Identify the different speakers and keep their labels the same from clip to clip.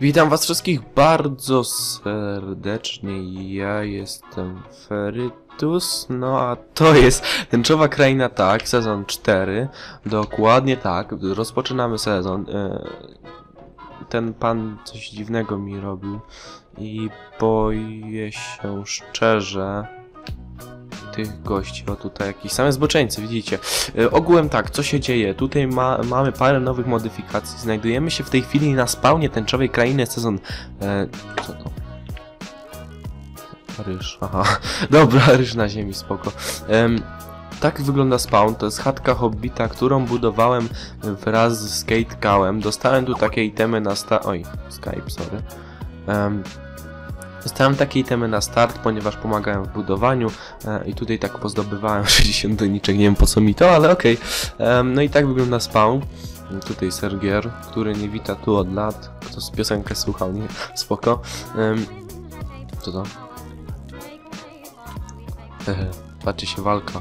Speaker 1: Witam was wszystkich bardzo serdecznie. Ja jestem Ferytus, no a to jest Tęczowa Kraina, tak, sezon 4. Dokładnie tak, rozpoczynamy sezon. E, Ten pan coś dziwnego mi robił i boję się szczerze tych gości. O tutaj jakieś same zboczeńcy, widzicie. E, ogółem tak, co się dzieje? Tutaj ma, mamy parę nowych modyfikacji. Znajdujemy się w tej chwili na spawnie tęczowej krainy sezon... E, co to? Ryż, aha. Dobra, ryż na ziemi, spoko. Tak wygląda spawn, to jest chatka Hobbita, którą budowałem wraz z Cowem. Dostałem tu takie itemy na sta... Oj, Skype, sorry. Em, Dostałem takie itemy na start, ponieważ pomagałem w budowaniu e, i tutaj tak pozdobywałem 60 doniczek, nie wiem po co mi to, ale okej. Em, No i tak wygląda spawn. Tutaj Sergier, który nie wita tu od lat. Kto z piosenkę słuchał, nie? Spoko. Co to? Hehe, patrzy się walka.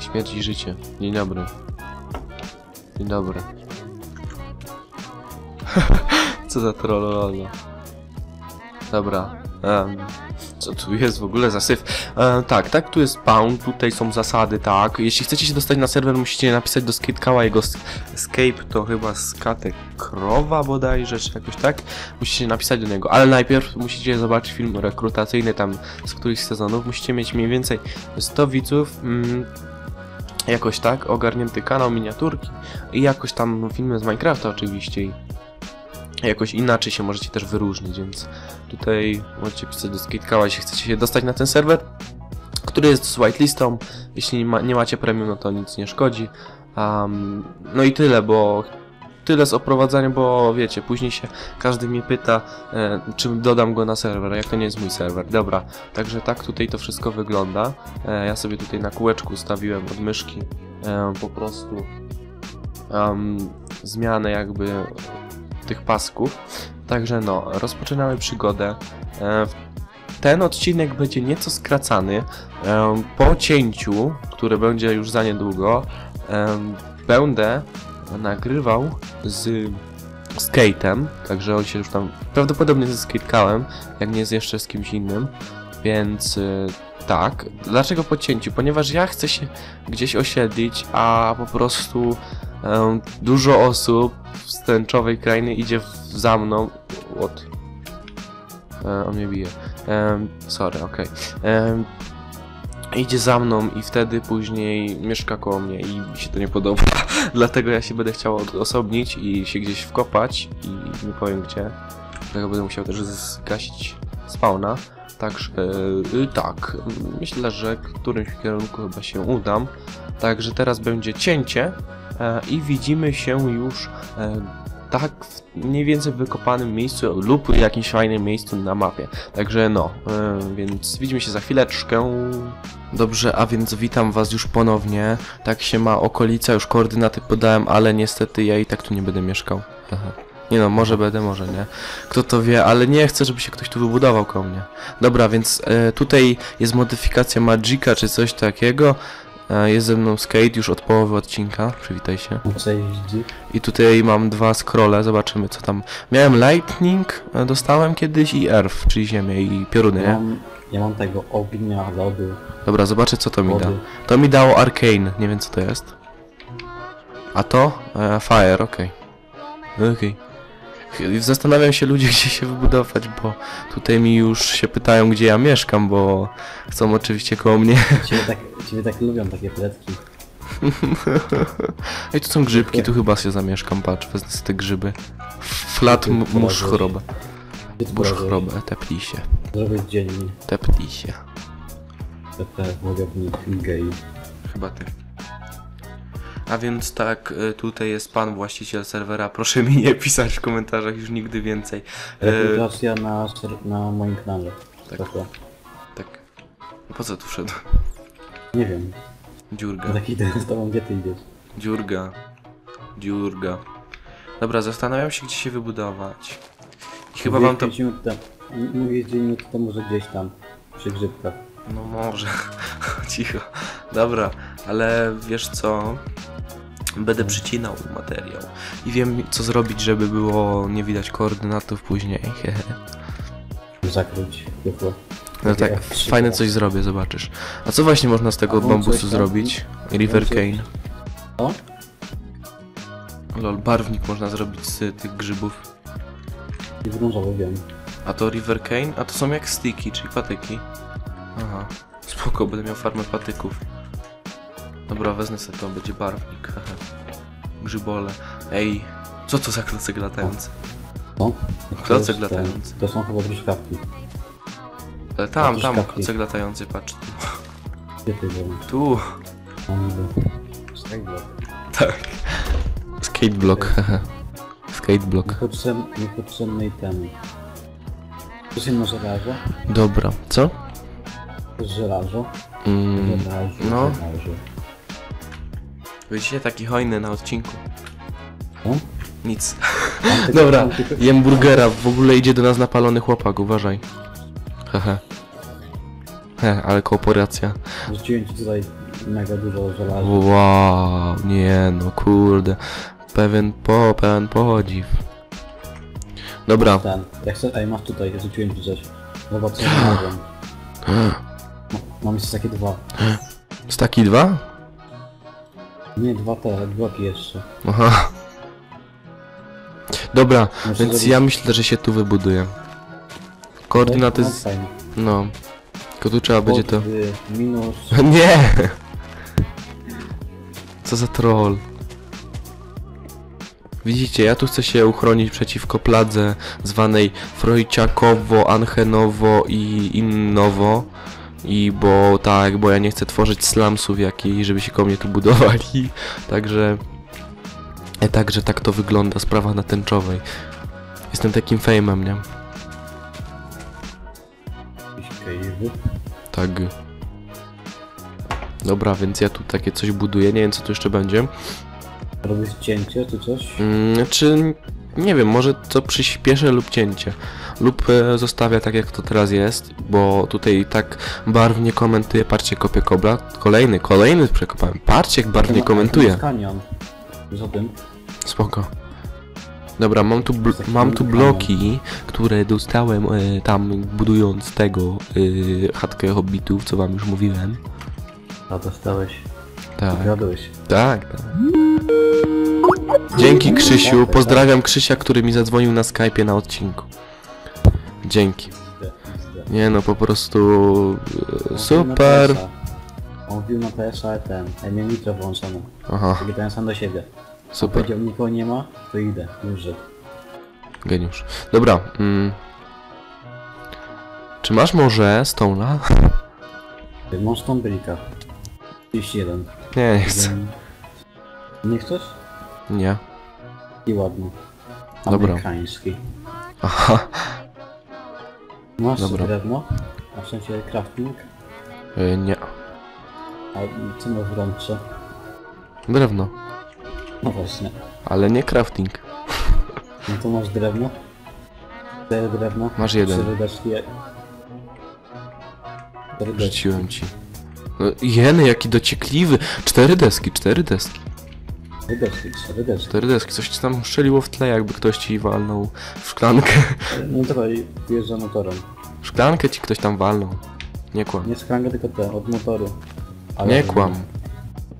Speaker 1: Śmierć i życie. Dzień dobry. Dzień dobry. Co za trollolo. Dobra. em, co tu jest w ogóle za syf? E, tak, tak, tu jest spawn, tutaj są zasady, tak. Jeśli chcecie się dostać na serwer, musicie napisać do Skatecała jego escape, to chyba skatek krowa bodajże, czy jakoś tak. Musicie napisać do niego, ale najpierw musicie zobaczyć film rekrutacyjny tam z którychś sezonów. Musicie mieć mniej więcej 100 widzów. Mm, jakoś tak, ogarnięty kanał, miniaturki i jakoś tam filmy z Minecrafta oczywiście jakoś inaczej się możecie też wyróżnić, więc tutaj możecie pisać do Skatecała, jeśli chcecie się dostać na ten serwer, który jest z whitelistą. Jeśli nie, ma, nie macie premium, no to nic nie szkodzi. Um, no i tyle, bo tyle z oprowadzania, bo wiecie, później się każdy mnie pyta, e, czy dodam go na serwer, jak to nie jest mój serwer. Dobra, także tak tutaj to wszystko wygląda. E, ja sobie tutaj na kółeczku stawiłem od myszki e, po prostu um, zmianę jakby tych pasków. Także no, rozpoczynamy przygodę. E, Ten odcinek będzie nieco skracany. E, Po cięciu, które będzie już za niedługo, e, będę nagrywał z Skate'em, także on się już tam prawdopodobnie ze Skatecałem, jak nie jest jeszcze z kimś innym, więc tak. Dlaczego po cięciu? Ponieważ ja chcę się gdzieś osiedlić, a po prostu dużo osób z tęczowej krainy idzie w, za mną. What? E, on mnie bije. Sorry, okej. Em, Idzie za mną i wtedy później mieszka koło mnie i mi się to nie podoba. Dlatego ja się będę chciał odosobnić i się gdzieś wkopać i nie powiem gdzie. Dlatego będę musiał też zgasić spawna. Także y, tak, myślę, że którymś kierunku chyba się udam. Także teraz będzie cięcie i widzimy się już e, tak w mniej więcej wykopanym miejscu lub jakimś fajnym miejscu na mapie. Także no, e, więc widzimy się za chwileczkę. Dobrze, a więc witam was już ponownie. Tak się ma okolica, już koordynaty podałem, ale niestety ja i tak tu nie będę mieszkał. Aha. Nie no, może będę, może nie. Kto to wie, ale nie chcę, żeby się ktoś tu wybudował koło mnie. Dobra, więc e, tutaj jest modyfikacja Magika czy coś takiego. E, jest ze mną Skate już od połowy odcinka, przywitaj się.
Speaker 2: Cześć.
Speaker 1: I tutaj mam dwa scrolle, zobaczymy co tam. Miałem Lightning, e, dostałem kiedyś i Earth, czyli Ziemię i pioruny,
Speaker 2: Ja
Speaker 1: nie?
Speaker 2: mam, ja mam tego ognia, lodu,
Speaker 1: Dobra, zobaczę co to mi da. To mi dało Arcane, nie wiem co to jest. A to? E, fire, okej. Okej. Ch- Zastanawiam się ludzie, gdzie się wybudować, bo tutaj mi już się pytają, gdzie ja mieszkam, bo chcą oczywiście koło mnie.
Speaker 2: Ciebie tak, ciebie tak lubią takie pletki.
Speaker 1: Ej, tu są grzybki, tu chyba się zamieszkam, patrz, wezmę te grzyby. Flat m- mórz chorobę.
Speaker 2: Porażesz?
Speaker 1: chorobę, tepnij się.
Speaker 2: Zrobić dziennie.
Speaker 1: Tepnij się.
Speaker 2: TP, wogownik, gej.
Speaker 1: Chyba ty. A więc tak, y, tutaj jest pan właściciel serwera. Proszę mi nie pisać w komentarzach już nigdy więcej. E,
Speaker 2: Rekrutacja na, na moim kanale.
Speaker 1: Tak.
Speaker 2: Proszę.
Speaker 1: tak. Po co tu wszedł?
Speaker 2: Nie wiem.
Speaker 1: Dziurga.
Speaker 2: Ja tak idę z tobą, gdzie ty idziesz?
Speaker 1: Dziurga. Dziurga. Dobra, zastanawiam się, gdzie się wybudować. I chyba wam to...
Speaker 2: minut Mówię 10 minut temu, że gdzieś tam. Przy grzybkach.
Speaker 1: No może. Cicho. Dobra, ale wiesz co? Będę przycinał materiał. I wiem co zrobić, żeby było nie widać koordynatów później.
Speaker 2: Zakryć piekło.
Speaker 1: No tak, fajne coś zrobię, zobaczysz. A co właśnie można z tego bambusu zrobić? River cane.
Speaker 2: O?
Speaker 1: Lol, barwnik można zrobić z tych grzybów.
Speaker 2: I brązowy wiem.
Speaker 1: A to River Cane? A to są jak sticky, czyli patyki. Aha, spoko, będę miał farmę patyków. Dobra, wezmę sobie to, będzie barwnik. Grzybole. Ej, co to za klocek latający?
Speaker 2: No.
Speaker 1: Klocek
Speaker 2: To ten-
Speaker 1: latający.
Speaker 2: To są chyba truskawki.
Speaker 1: Ale tam, tam,
Speaker 2: szkapki.
Speaker 1: klocek latający, patrz.
Speaker 2: Gdzie ty byłem?
Speaker 1: Tu.
Speaker 2: Skateblock.
Speaker 1: tak. Skateblock, haha. Skateblock.
Speaker 2: Niepotrzebny, niepotrzebnej temy. To jest jedno żelazo.
Speaker 1: Dobra, co?
Speaker 2: To jest żelazo.
Speaker 1: Mm,
Speaker 2: Żelazo.
Speaker 1: no.
Speaker 2: Żelazo.
Speaker 1: Widzicie, taki hojny na odcinku.
Speaker 2: No.
Speaker 1: Nic.
Speaker 2: Mam
Speaker 1: Dobra,
Speaker 2: mam
Speaker 1: jem burgera, w ogóle idzie do nas napalony chłopak, uważaj. Hehe. He, ale kooperacja.
Speaker 2: Rzuciłem ci tutaj mega dużo żelaza.
Speaker 1: Wow, nie no, kurde. Pewien po, pełen podziw. Dobra,
Speaker 2: Ten. Jak chcę, ej, masz tutaj, rzuciłem ci coś. Zobacz co znalazłem. Ma- Mam jeszcze takie dwa.
Speaker 1: staki dwa?
Speaker 2: Nie, dwa te, bloki jeszcze.
Speaker 1: Aha. Dobra,
Speaker 2: Muszę
Speaker 1: więc
Speaker 2: zrobić-
Speaker 1: ja myślę, że się tu wybuduję. Koordynaty
Speaker 2: No,
Speaker 1: z...
Speaker 2: fajnie.
Speaker 1: no. Tylko tu trzeba będzie to...
Speaker 2: Minus.
Speaker 1: Nie! Co za troll. Widzicie, ja tu chcę się uchronić przeciwko pladze zwanej Frojciakowo, Anchenowo i Innowo. I bo tak, bo ja nie chcę tworzyć slumsów jakiej, żeby się ko mnie tu budowali. Także... E, także tak to wygląda sprawa na tęczowej. Jestem takim fejmem, nie? Tak. Dobra, więc ja tu takie coś buduję. Nie wiem, co tu jeszcze będzie.
Speaker 2: Robisz cięcie czy coś?
Speaker 1: Mm, czy nie wiem, może to przyspieszę lub cięcie. Lub e, zostawię tak jak to teraz jest, bo tutaj tak barwnie komentuje. Patrzcie, kopię kobla. Kolejny, kolejny przekopałem. Patrzcie, jak barwnie komentuje.
Speaker 2: kanion. O tym?
Speaker 1: Spoko. Dobra, mam tu, mam tu bloki, które dostałem e, tam budując tego e, chatkę hobbitów, co wam już mówiłem.
Speaker 2: A dostałeś.
Speaker 1: Tak.
Speaker 2: Wiodłeś.
Speaker 1: Tak, tak. Dzięki Krzysiu. Pozdrawiam Krzysia, który mi zadzwonił na Skype'ie na odcinku. Dzięki. Nie no, po prostu e, super.
Speaker 2: On wbił na PS-a ten. Ja miałem nitro włączone.
Speaker 1: Aha,
Speaker 2: Taki ten sam do siebie.
Speaker 1: super.
Speaker 2: Powiedział nikogo nie ma, to idę. Już.
Speaker 1: Geniusz. Dobra. Mm. Czy masz może Stone'a?
Speaker 2: Ty Masz tą brika. 31.
Speaker 1: Nie, nie chcę.
Speaker 2: Nie chcesz?
Speaker 1: Nie.
Speaker 2: I ładny.
Speaker 1: Dobra.
Speaker 2: Amerykański.
Speaker 1: Aha.
Speaker 2: Masz
Speaker 1: Dobra.
Speaker 2: drewno? A w sensie crafting?
Speaker 1: E, Nie.
Speaker 2: A co masz w rączce?
Speaker 1: Drewno.
Speaker 2: No właśnie.
Speaker 1: Ale nie crafting.
Speaker 2: No to masz drewno? Cztery drewno?
Speaker 1: Masz jeden.
Speaker 2: Cztery deszki.
Speaker 1: Rzuciłem ci. No, jeny, jaki dociekliwy. Cztery deski, cztery deski.
Speaker 2: Cztery deszki, cztery deszki.
Speaker 1: Cztery deski. Coś ci tam strzeliło w tle, jakby ktoś ci walnął w szklankę.
Speaker 2: No dawaj, wjeżdża motorem.
Speaker 1: W szklankę ci ktoś tam walnął. Nie kłam.
Speaker 2: Nie skranga, tylko te, od motoru.
Speaker 1: Nie kłam.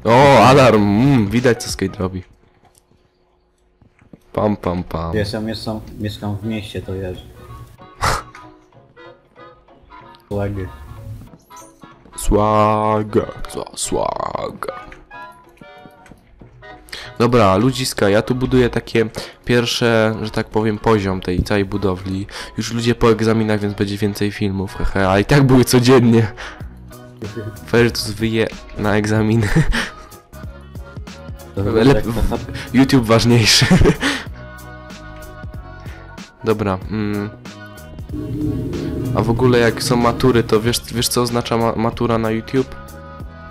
Speaker 1: O, alarm! Mm, widać co skate robi. Pam, pam, pam.
Speaker 2: Wiesz, ja mieszkam, mieszkam w mieście, to wiesz. Flagi.
Speaker 1: Słaga, co, słaga. Dobra, ludziska, ja tu buduję takie pierwsze, że tak powiem, poziom tej całej budowli. Już ludzie po egzaminach, więc będzie więcej filmów, hehe, a i tak były codziennie. Fertus wyje na egzaminy. Lep- YouTube ważniejszy. Dobra. Mm. A w ogóle jak są matury, to wiesz, wiesz co oznacza ma matura na YouTube?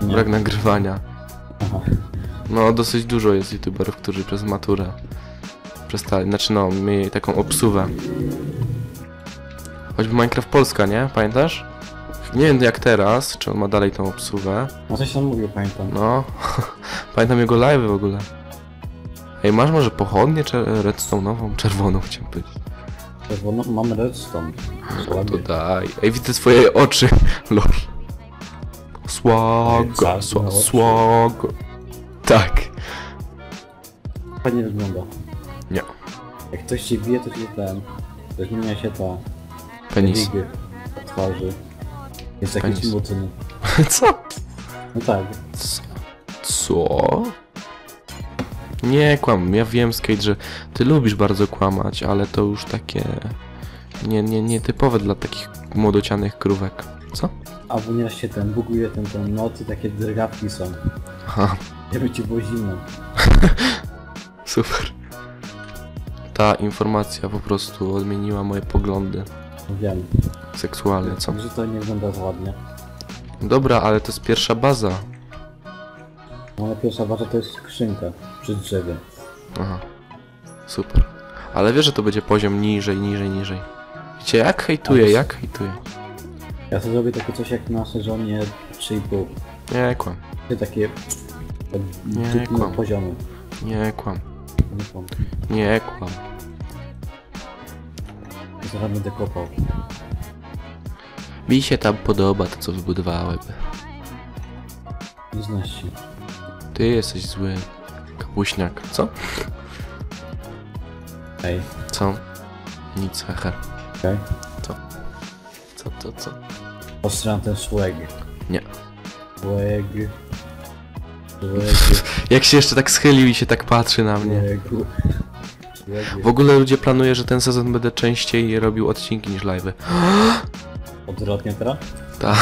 Speaker 1: Brak nagrywania.
Speaker 2: Aha.
Speaker 1: No dosyć dużo jest youtuberów, którzy przez maturę przestali, znaczy no, mieli taką obsuwę. Choćby Minecraft Polska, nie? Pamiętasz? Nie wiem jak teraz, czy on ma dalej tą obsuwę.
Speaker 2: No coś tam mówił, pamiętam.
Speaker 1: No, pamiętam jego live w ogóle. Ej, masz może pochodnie czy redstone'ową? Czerwoną chciałem powiedzieć.
Speaker 2: Czerwono, mam redstone.
Speaker 1: To
Speaker 2: Ładnie.
Speaker 1: daj. Ej, widzę twoje oczy. Lol. Słago, sła,
Speaker 2: no.
Speaker 1: słago. Tak.
Speaker 2: Fajnie wygląda.
Speaker 1: Nie.
Speaker 2: Jak ktoś ci bije, to się ten... To zmienia się ta...
Speaker 1: Penis.
Speaker 2: Na twarzy. Jest jakiś mocny.
Speaker 1: Co?
Speaker 2: No tak.
Speaker 1: Co? Nie kłam, ja wiem Skate, że ty lubisz bardzo kłamać, ale to już takie nie, nie, nietypowe dla takich młodocianych krówek. Co?
Speaker 2: Albo nieraz się ten buguje ten, ten noc i takie drgawki są.
Speaker 1: Aha,
Speaker 2: Jakby ci było zimno.
Speaker 1: super. Ta informacja po prostu odmieniła moje poglądy
Speaker 2: No Wiem.
Speaker 1: seksualne, co?
Speaker 2: Że to nie wygląda za ładnie.
Speaker 1: Dobra, ale to jest pierwsza baza.
Speaker 2: Moja pierwsza baza to jest skrzynka przy drzewie.
Speaker 1: Aha, super. Ale wiesz, że to będzie poziom niżej, niżej, niżej. Wiecie, jak hejtuję, jak hejtuję?
Speaker 2: Ja sobie zrobię takie coś jak na sezonie 3,5.
Speaker 1: Nie kłam,
Speaker 2: takie
Speaker 1: Nie, kłam.
Speaker 2: poziomy.
Speaker 1: nie kłam,
Speaker 2: Nie kłam.
Speaker 1: nie kłam.
Speaker 2: Zaraz będę kopał.
Speaker 1: Mi się tam podoba to, co wybudowałem.
Speaker 2: Nie znasz się.
Speaker 1: Ty jesteś zły. Kapuśniak. Co?
Speaker 2: Ej,
Speaker 1: Co? Nic, hehe.
Speaker 2: okej.
Speaker 1: Co, to, co?
Speaker 2: Ostram ten swag.
Speaker 1: Nie.
Speaker 2: Swag. Swag.
Speaker 1: Jak się jeszcze tak schylił i się tak patrzy na mnie.
Speaker 2: Swag. Swag.
Speaker 1: W ogóle ludzie planują, że ten sezon będę częściej robił odcinki niż live'y.
Speaker 2: Odwrotnie teraz?
Speaker 1: Ta.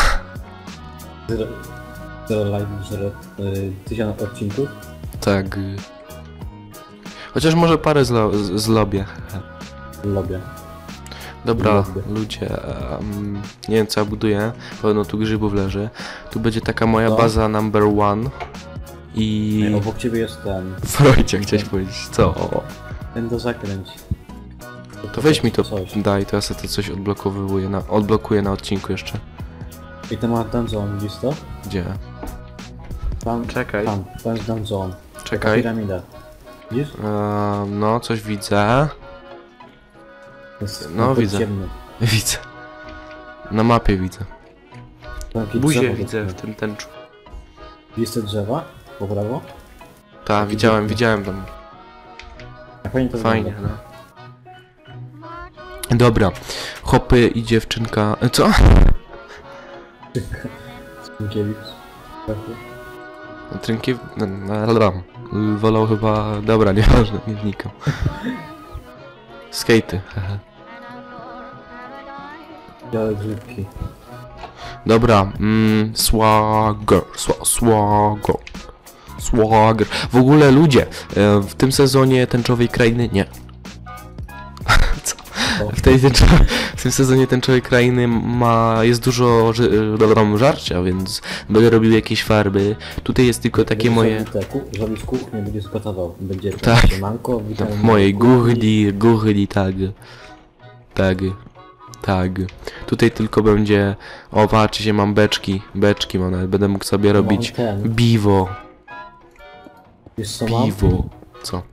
Speaker 2: Zero, zero live, zero y, tysiąc odcinków.
Speaker 1: Tak. Chociaż może parę zlo z- zlobię.
Speaker 2: Lubię.
Speaker 1: Dobra, ludzie, em, nie wiem co ja buduję, pełno tu grzybów leży. Tu będzie taka moja
Speaker 2: No.
Speaker 1: baza number one. I...
Speaker 2: Ej, obok ciebie jest ten.
Speaker 1: Frojdzie chciałeś powiedzieć, co?
Speaker 2: Ten do zakręć.
Speaker 1: To weź mi to,
Speaker 2: Coś.
Speaker 1: daj, to ja sobie to coś odblokowuję na, odblokuję na odcinku jeszcze.
Speaker 2: I ten ma dungeon, widzisz to?
Speaker 1: Gdzie?
Speaker 2: Tam,
Speaker 1: Czekaj.
Speaker 2: tam, tam jest dungeon. Taka
Speaker 1: Czekaj.
Speaker 2: piramida. Widzisz?
Speaker 1: Ehm, no, coś widzę.
Speaker 2: Jest
Speaker 1: No,
Speaker 2: no,
Speaker 1: widzę.
Speaker 2: Ciemny.
Speaker 1: Widzę. Na mapie widzę.
Speaker 2: Tam jakieś
Speaker 1: Buzię
Speaker 2: drzewo
Speaker 1: widzę w tym tęczu.
Speaker 2: Widzisz te drzewa? Po prawo?
Speaker 1: Tak, widziałem, widziałem tam.
Speaker 2: Fajnie to
Speaker 1: Fajnie,
Speaker 2: wygląda.
Speaker 1: no. Dobra. Hopy i dziewczynka... e, Co?
Speaker 2: Skunkiewicz.
Speaker 1: Trynki... No, no. Wolał chyba... Dobra, nieważne, nie wnikam. Skatey, hehe.
Speaker 2: Białe grzybki.
Speaker 1: Dobra, mm, swagger, swa, swagger, swagger. W ogóle ludzie, e, w tym sezonie tęczowej krainy nie. Tej w tym sezonie tęczowej krainy ma, jest dużo dobra, żarcia, więc będę robił jakieś farby. Tutaj jest tylko takie
Speaker 2: Będzie
Speaker 1: moje,
Speaker 2: sobie Te, ku, żołnierz kuchnię będzie gotował. Będzie
Speaker 1: Tak.
Speaker 2: manko,
Speaker 1: w mojej guchli, guchli, tak. Tak. Tak. Tutaj tylko będzie, o patrzcie, mam beczki, beczki mam nawet, będę mógł sobie robić
Speaker 2: Ten,
Speaker 1: biwo.
Speaker 2: wiesz co?
Speaker 1: Piwo. Co?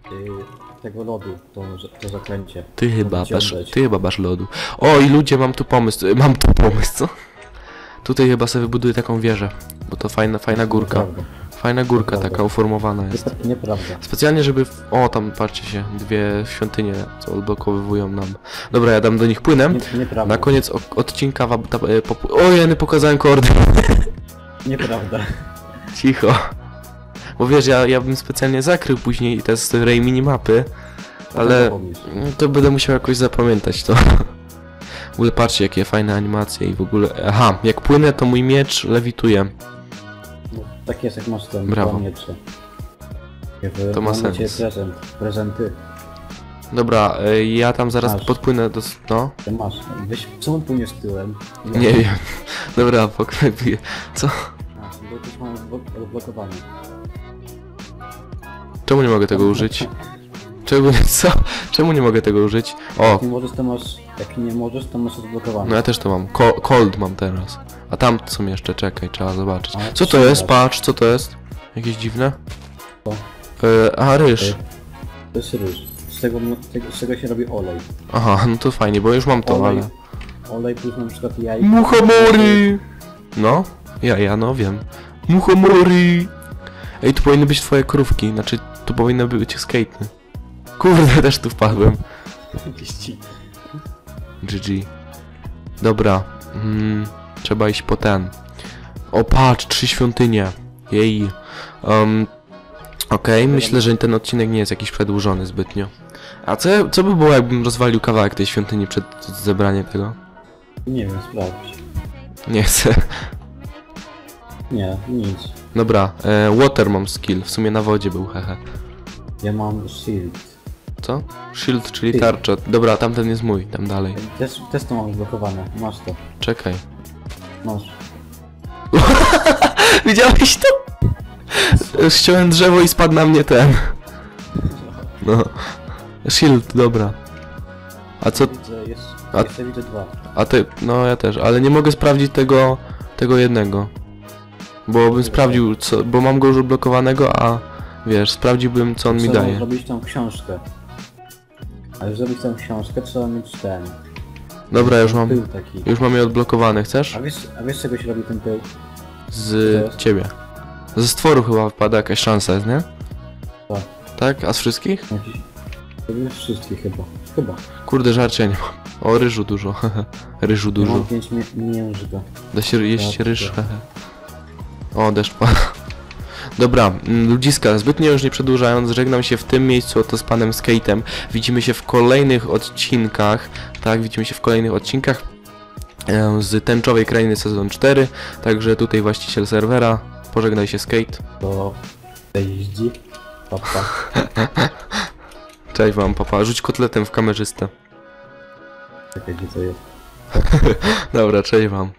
Speaker 2: Y, tego lodu, to, to zaklęcie.
Speaker 1: Ty chyba masz, ty chyba masz lodu. O i ludzie, mam tu pomysł, mam tu pomysł, co? Tutaj chyba sobie wybuduję taką wieżę, bo to fajna, fajna górka.
Speaker 2: Nieprawda.
Speaker 1: Fajna górka,
Speaker 2: Nieprawda.
Speaker 1: taka uformowana jest.
Speaker 2: Niepra- Nieprawda.
Speaker 1: Specjalnie, żeby... W... O, tam patrzcie się, dwie świątynie, co odblokowywują nam. Dobra, ja dam do nich płynę.
Speaker 2: Nie, nieprawda.
Speaker 1: Na koniec odcinka ta- e, popu- O, jeny, pokazałem kordy.
Speaker 2: Nieprawda.
Speaker 1: Cicho. Bo wiesz, ja, ja bym specjalnie zakrył później te z tej minimapy, ale to będę musiał jakoś zapamiętać to. W ogóle patrzcie, jakie fajne animacje i w ogóle... Aha, jak płynę, to mój miecz lewituje.
Speaker 2: No, tak jest jak masz ten
Speaker 1: Brawo.
Speaker 2: miecze. Jakby
Speaker 1: To ma sens.
Speaker 2: prezent. Prezenty.
Speaker 1: Dobra, e, ja tam zaraz
Speaker 2: Masz.
Speaker 1: podpłynę do... no.
Speaker 2: Ty masz. Weź, co on płynie z tyłem?
Speaker 1: Nie wiem. Dobra, poklepię. Co?
Speaker 2: A, bo już mam odblo- odblokowane.
Speaker 1: Czemu nie mogę tego użyć? Czemu, co? Czemu nie mogę tego użyć? O,
Speaker 2: Jak nie możesz, to masz... Jak nie możesz, to masz odblokowane.
Speaker 1: no ja też to mam. Co cold mam teraz. A tam są jeszcze, czekaj, trzeba zobaczyć.
Speaker 2: A,
Speaker 1: Co to jest? Patrz, co to jest? Jakieś dziwne?
Speaker 2: Co?
Speaker 1: E, a, ryż.
Speaker 2: Ej. To jest ryż. Z tego, tego, z tego się robi olej.
Speaker 1: Aha, no to fajnie, bo już mam to,
Speaker 2: Olej,
Speaker 1: ale...
Speaker 2: olej plus na przykład jajka.
Speaker 1: Muchomory! No, ja, ja, no wiem. Muchomory! Ej, tu powinny być twoje krówki, znaczy, tu powinny być skatey. Kurde, też tu wpadłem. GG. Dobra, mm, trzeba iść po ten. O, patrz, trzy świątynie. Jej. Um, Okej, myślę, że ten odcinek nie jest jakiś przedłużony zbytnio. A co, co by było, jakbym rozwalił kawałek tej świątyni przed zebraniem tego?
Speaker 2: Nie wiem, sprawdź.
Speaker 1: Nie chcę.
Speaker 2: Nie, nic.
Speaker 1: Dobra, e, water mam skill, w sumie na wodzie był, hehe.
Speaker 2: Ja mam shield.
Speaker 1: Co? Shield, czyli
Speaker 2: Ty.
Speaker 1: tarcza. Dobra, tamten jest mój, tam dalej.
Speaker 2: Test, test to mam zblokowane. Masz to.
Speaker 1: Czekaj.
Speaker 2: Masz.
Speaker 1: Widziałeś to? Ściąłem drzewo i spadł na mnie ten. No. Shield, dobra. A co,
Speaker 2: Widzę, jest,
Speaker 1: A-
Speaker 2: jeszcze widzę dwa.
Speaker 1: a ty, no ja też, ale nie mogę sprawdzić tego, tego jednego. Bo bym sprawdził, co, bo mam go już odblokowanego, a wiesz, sprawdziłbym, co on mi
Speaker 2: trzeba
Speaker 1: daje.
Speaker 2: zrobić tą książkę. A żeby zrobić tą książkę trzeba mieć ten.
Speaker 1: Dobra, już mam,
Speaker 2: Pył taki.
Speaker 1: już mam je odblokowane, chcesz?
Speaker 2: A wiesz, a wiesz czego się robi ten pył?
Speaker 1: Z ciebie. Ze stworu chyba wpada jakaś szansa, jest, nie?
Speaker 2: Tak.
Speaker 1: Tak? A z wszystkich?
Speaker 2: Jakiś... Wszystkie chyba. Chyba.
Speaker 1: Kurde, żarcia nie mam. O, ryżu dużo. ryżu
Speaker 2: Ja
Speaker 1: dużo.
Speaker 2: mam pięć mie- miężga.
Speaker 1: Da się jeść ryż.
Speaker 2: tak.
Speaker 1: o, deszcz pada. Dobra, mm, ludziska, zbytnio już nie przedłużając, żegnam się w tym miejscu oto z panem Skatem. Widzimy się w kolejnych odcinkach, tak, widzimy się w kolejnych odcinkach e, z Tęczowej Krainy sezon 4, także tutaj właściciel serwera, pożegnaj się Skate.
Speaker 2: To... jeździ. Papa.
Speaker 1: Cześć wam, papa, rzuć kotletem w kamerzystę.
Speaker 2: Czekaj, gdzie to jest?
Speaker 1: Dobra, cześć wam.